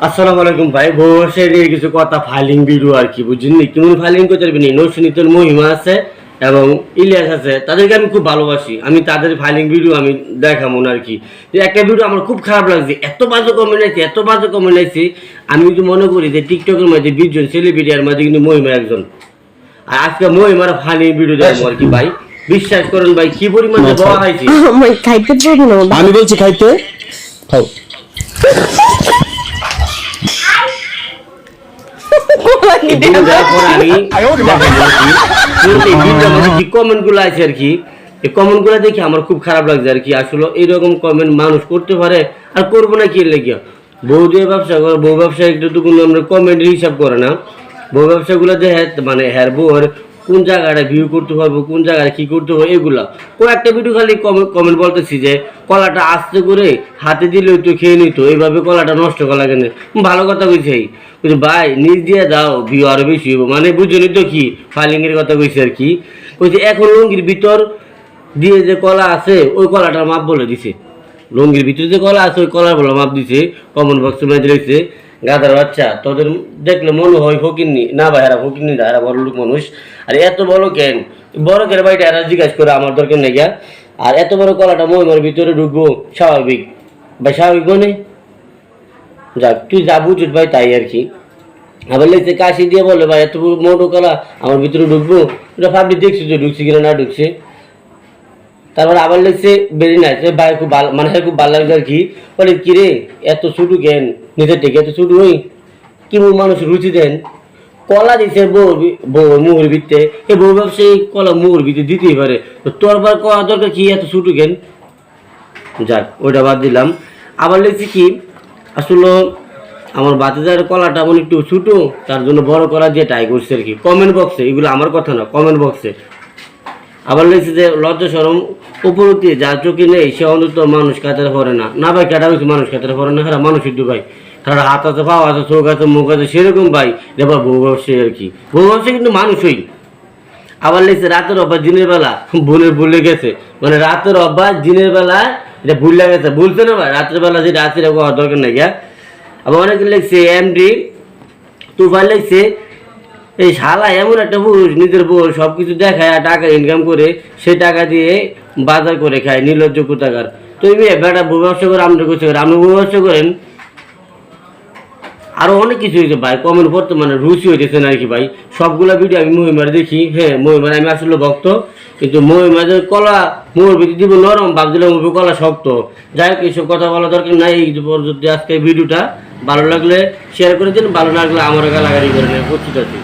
আসসালামু আলাইকুম ভাই বসে নিয়ে কিছু কথা ফাইলিং ভিডিও আর কি বুঝছেন কেমন ফাইলিং করতে পারবেন নৌসিনীতের মহিমা আছে এবং ইলিয়াস আছে তাদেরকে আমি খুব ভালোবাসি। আমি তাদের ফাইলিং ভিডিও আমি দেখাবো না আর কি। একটা ভিডিও আমার খুব খারাপ লাগছে এত বাজে কমেন্ট আছে এত বাজে কমেন্ট আছে আমি কিন্তু মনে করি যে টিকটকের মধ্যে বিশজন সেলিব্রিটি আর মধ্যে কিন্তু মহিমা একজন। আর আজকে মহিমার ফাইলিং ভিডিও দেখব আর কি ভাই। বিশ্বাস করেন ভাই কি পরিমাণে দেওয়া হয়েছে। আমি খাইতে পারব না। আমি বলছি খাইতে। খাও এগুলো দেওয়ার পর আমি দেখাবো আর কি। কিন্তু এই ভিডিওর মধ্যে যে কমেন্টগুলো আছে আর কি। এই কমেন্ট দেখে আমার খুব খারাপ লাগছে আর কি আসলে এইরকম কমেন্ট মানুষ করতে পারে আর করব না কি লেগে বউ ব্যবসা করে বউ ব্যবসা একটু তো কোনো আমরা কমেন্টের হিসাব করে না। বউ ব্যবসাগুলো দেখে মানে হ্যার বউর কোন জায়গাটা ভিউ করতে পারব কোন জায়গায় কি করতে হবে, এগুলা। কয়েকটা ভিডিও খালি কমেন্ট বলতেছি যে, কলাটা আস্তে করে হাতে দিলে তো খেয়ে নিত, এইভাবে কলাটা নষ্ট করা লাগে না। ভালো কথা কইছে। কিন্তু ভাই, নিজ দিয়ে দাও ভিউ আরও বেশি হইব। মানে বুঝলি তো কি? ফাইলিংয়ের কথা কইছে আর কি। কইছে, এখন লুঙ্গির ভিতর দিয়ে যে কলা আছে, ওই কলাটার মাপ বলে দিছে। লুঙ্গির ভিতরে যে কলা আছে, ওই কলার বলে মাপ দিছে। কমন বক্সের মধ্যে রয়েছে গাদার বাচ্চা, তোদের দেখলে মনে হয় ফকিরনি না ভাই, এরা ফকিরনি না, এরা বড় লোক মানুষ। আর এত বড় কেন? বড় কেন ভাইটা এরা জিজ্ঞাসা করে আমার দরকার নেই গিয়া। আর এত বড় কলাটা মহিমার ভিতরে ঢুকবো, স্বাভাবিক। ভাই, স্বাভাবিক মানে? যাক, তুই যা বুঝিস ভাই, তাই আর কি। আবার লেগছে কাশি দিয়ে বলে, ভাই, এত মোটো কলা, আমার ভিতরে ঢুকবো? ওটা ভাবলি দেখছি যে ঢুকছে কিনা, না ঢুকছে। তারপর আবার লেগছে বেরি না ভাই, খুব ভালো মানে খুব ভালো লাগছে আর কি। বলে কি রে এত ছুটু কেন? নিজের থেকে এত ছুটু হই কি মানুষ রুচি দেন। কলা দিছে বউ বউ মুহুর ভিতরে। এই বউ ব্যবসায়ী কলা মুহুর ভিতরে দিতেই পারে। তো তোর বার করা দরকার কি এত ছুটু কেন? যাক, ওইটা বাদ দিলাম। আবার লিখছি কি, আসলে আমার বাতিদার কলাটা এমন একটু ছোটো, তার জন্য বড় করা দিয়ে ট্রাই করছে আর কি। কমেন্ট বক্সে এগুলো আমার কথা না কমেন্ট বক্সে আবার লিখছে যে, লজ্জা সরম উপরতি যার চোখে নেই, সে অন্তত মানুষ কাতারে পড়ে না। না ভাই কেটা হয়েছে মানুষ কাতারে পড়ে না হ্যাঁ মানুষ একটু ভাই। তারা হাত আছে, পাও আছে, চোখ আছে, মুখ আছে, সেরকম ভাই। এবার বউ ব্যবসায়ী আর কি। বউ ব্যবসায়ী কিন্তু মানুষই। আবার লেগেছে রাতের অভ্যাস, দিনের বেলা। ভুলে ভুলে গেছে মানে রাতের অভ্যাস, দিনের বেলা, এটা ভুলে গেছে ভুলছে না ভাই, রাতের বেলা যে রাতের দরকার নাই গা আবার অনেকে লিখছে, এমডি, তুফান লিখছে এই শালা এমন একটা পুরুষ নিজের বউ সব কিছু দেখায় টাকা ইনকাম করে সে টাকা দিয়ে বাজার করে খায়, নির্লজ্জ কোথাকার তো এই মেয়ে, বেটা, বউ ব্যবসা করে, আপনি করছে করে, আপনি বউ ব্যবসা করেন, আরও অনেক কিছু হয়েছে ভাই। কমেন্ট বর্তমানে রুচি হইতেছে না কি ভাই। সবগুলা ভিডিও আমি মহিমার দেখি হ্যাঁ মহিমার আমি আসলে ভক্ত, কিন্তু মহিমাদের কলা মোর ভিতরে দিব নরম, ভাবছিলাম মুভি কলা শক্ত। যাই হোক, এইসব কথা বলা দরকার নাই এই পর্যন্ত আজকে ভিডিওটা ভালো লাগলে শেয়ার করে দিন, ভালো লাগলে আমার গালাগালি করে নেন প্রস্তুত আছি।